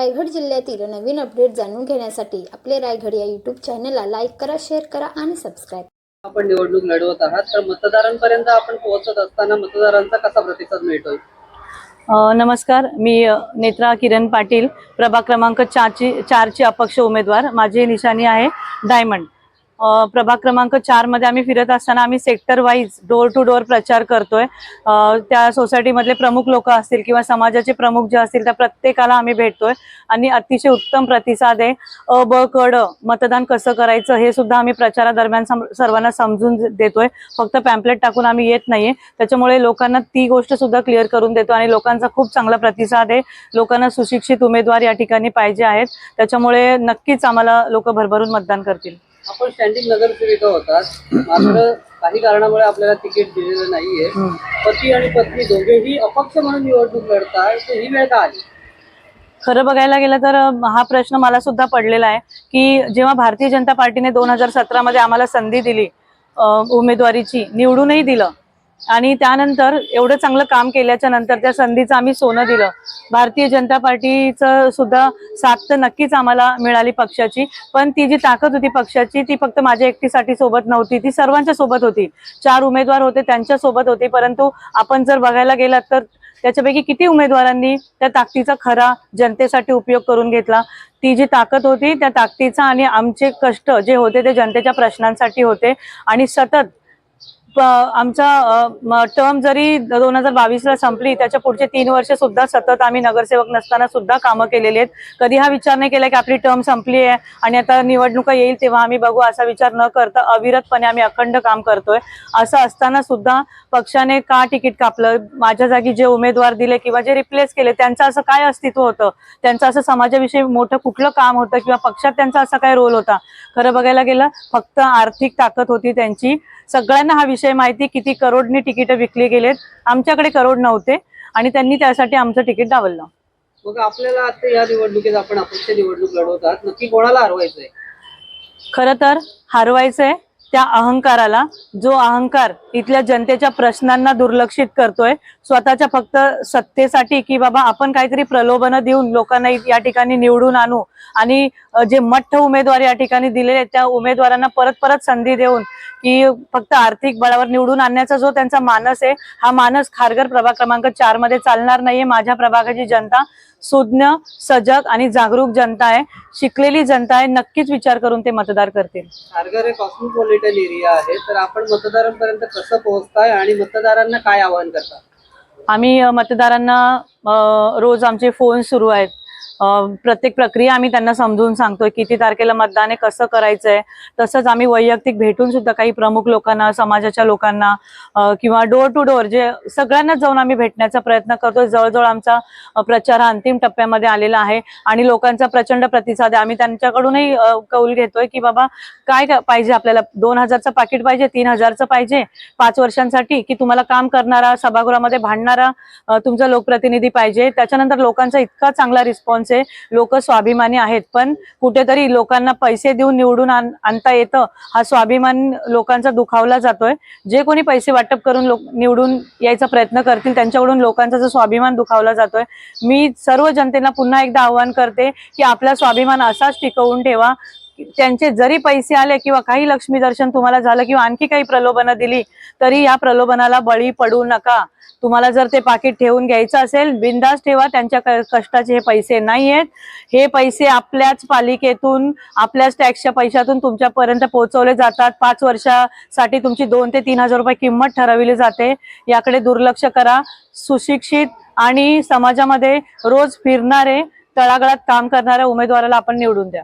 रायगड जिल्ह्यातील नवीन अपडेट जाणून घेण्यासाठी आपले रायगड या यूट्यूब चॅनलला लाईक करा शेअर करा आणि सबस्क्राईब आपण निवडणूक लढवत आहात तर मतदारांपर्यंत आपण पोहोचत असताना मतदारांचा कसा प्रतिसाद मिळतोय? नमस्कार मी नेत्रा किरण पाटील प्रभाग क्रमांक चारची चारची अपक्ष उमेदवार. माझी निशाणी आहे डायमंड. प्रभाग क्रमांक चारमध्ये आम्ही फिरत असताना आम्ही sector wise door to door प्रचार करतोय. त्या सोसायटीमधले प्रमुख लोक असतील किंवा समाजाचे प्रमुख जे असतील त्या प्रत्येकाला आम्ही भेटतोय. आणि अतिशय उत्तम प्रतिसाद आहे. अ ब कड मतदान कसं करायचं हे सुद्धा आम्ही प्रचारादरम्यान सम- सर्वांना समजून देतोय. फक्त पॅम्पलेट टाकून आम्ही येत नाहीये. त्याच्यामुळे लोकांना ती गोष्ट सुद्धा क्लिअर करून देतो आणि लोकांचा खूप चांगला प्रतिसाद आहे. लोकांना सुशिक्षित उमेदवार या ठिकाणी पाहिजे आहेत. त्याच्यामुळे नक्कीच आम्हाला लोक भरभरून मतदान करतील. आपण स्टँडिंग नगरसेविका होतात. मात्र काही कारणामुळे आपल्याला तिकीट दिलेलं नाहीये. पती आणि पत्नी दोघेही अपक्ष म्हणून निवडणूक लढताय तर ही वेळ का आली? खरं बघायला गेलं तर हा प्रश्न मला सुद्धा पडलेला आहे की जेव्हा भारतीय जनता पार्टीने दोन हजार सतरामध्ये आम्हाला संधी दिली उमेदवारीची निवडूनही दिलं आणि त्यानंतर एवढं चांगलं काम केल्याच्यानंतर त्या संधीचं आम्ही सोनं दिलं. भारतीय जनता पार्टीचं सुद्धा साथ तर नक्कीच आम्हाला मिळाली पक्षाची. पण ती जी ताकद होती पक्षाची ती फक्त माझ्या एकटीसाठी सोबत नव्हती. ती सर्वांच्या सोबत होती. चार उमेदवार होते त्यांच्यासोबत होती. परंतु आपण जर बघायला गेलात तर त्याच्यापैकी किती उमेदवारांनी त्या ताकदीचा खरा जनतेसाठी उपयोग करून घेतला? ती जी ताकद होती त्या ताकदीचा आणि आमचे कष्ट जे होते ते जनतेच्या प्रश्नांसाठी होते. आणि सतत आमचा टर्म जरी दोन हजार बावीसला संपली त्याच्या पुढचे तीन वर्ष सुद्धा सतत आम्ही नगरसेवक नसताना सुद्धा कामं केलेली आहेत. कधी हा विचार नाही केला की आपली टर्म संपली आहे आणि आता निवडणुका येईल तेव्हा आम्ही बघू असा विचार न करता अविरतपणे आम्ही अखंड काम करतोय. असं असताना सुद्धा पक्षाने का तिकीट कापलं? माझ्या जागी जे उमेदवार दिले किंवा जे रिप्लेस केले त्यांचं असं काय अस्तित्व होतं? त्यांचं असं समाजाविषयी मोठं कुठलं काम होतं किंवा पक्षात त्यांचा असा काय रोल होता? खरं बघायला गेलं फक्त आर्थिक ताकद होती त्यांची. सगळ्यांना हा विषय माहिती किती करोडनी तिकीट विकली गेलेत. आमच्याकडे करोड नव्हते आणि त्यांनी त्यासाठी आमचं तिकीट डावललं. मग आपल्याला आता या निवडणुकीत आपण अपक्ष निवडणूक लढवत आहात नक्की कोणाला हरवायचंय? खरं तर हरवायचंय त्या अहंकाराला. जो अहंकार इथल्या जनतेच्या प्रश्नांना दुर्लक्षित करतोय स्वतःच्या फक्त सत्तेसाठी की बाबा आपण काहीतरी प्रलोभनं देऊन लोकांना या ठिकाणी निवडून आणू आणि जे मठ्ठ उमेदवार या ठिकाणी दिलेले आहेत त्या उमेदवारांना परत परत संधी देऊन की फक्त आर्थिक बळावर निवडून आणण्याचा जो त्यांचा मानस आहे हा मानस खारघर प्रभाग क्रमांक चारमध्ये चालणार नाहीये. माझ्या प्रभागाची जनता सुज्ञ सजग आणि जागरूक जनता आहे. शिकलेली जनता आहे. नक्कीच विचार करून ते मतदार करतील. खारघर हे कॉस्मोपॉलिटन एरिया आहे. तर आपण मतदारांपर्यंत कसं पोहोचताय आणि मतदारांना काय आवाहन करता? आम्ही मतदारांना रोज आमचे फोन सुरू आहेत. प्रत्येक प्रक्रिया आम्ही त्यांना समजून सांगतोय किती तारखेला मतदान आहे कसं करायचंय. तसंच आम्ही वैयक्तिक भेटून सुद्धा काही प्रमुख लोकांना समाजाच्या लोकांना किंवा डोर टू डोअर जे सगळ्यांनाच जाऊन आम्ही भेटण्याचा प्रयत्न करतोय. जवळजवळ आमचा प्रचार हा अंतिम टप्प्यामध्ये आलेला आहे. आणि लोकांचा प्रचंड प्रतिसाद आहे. आम्ही त्यांच्याकडूनही कौल घेतोय की बाबा काय पाहिजे आपल्याला? दोन हजारचं पाकिट पाहिजे तीन हजारचं पाहिजे? पाच वर्षांसाठी की तुम्हाला काम करणारा सभागृहामध्ये भांडणारा तुमचा लोकप्रतिनिधी पाहिजे? त्याच्यानंतर लोकांचा इतका चांगला रिस्पॉन्स आहे लोक स्वाभिमानी आहेत. पण कुठेतरी लोकांना पैसे देऊन निवडून आणता येतं हा स्वाभिमान लोकांचा दुखावला जातोय. जे कोणी पैसे वाटप करून लोक निवडून यायचा प्रयत्न करतील त्यांच्याकडून लोकांचा जो स्वाभिमान दुखावला जातोय मी सर्व जनतेला पुन्हा एकदा आवाहन करते की आपला स्वाभिमान असाच टिकवून ठेवा. त्यांचे जरी पैसे आले किंवा काही लक्ष्मी दर्शन तुम्हाला झालं किंवा आणखी काही प्रलोभनं दिली तरी या प्रलोभनाला बळी पडू नका. तुम्हाला जर ते पाकिट ठेवून घ्यायचं असेल बिंदास ठेवा त्यांच्या कष्टाचे हे पैसे नाही आहेत. हे पैसे आपल्याच पालिकेतून आपल्याच टॅक्सच्या पैशातून तुमच्यापर्यंत पोहोचवले जातात. पाच वर्षासाठी तुमची दोन ते तीन हजार रुपये किंमत ठरवली जाते. याकडे दुर्लक्ष करा. सुशिक्षित आणि समाजामध्ये रोज फिरणारे तळागळात काम करणाऱ्या उमेदवाराला आपण निवडून द्या.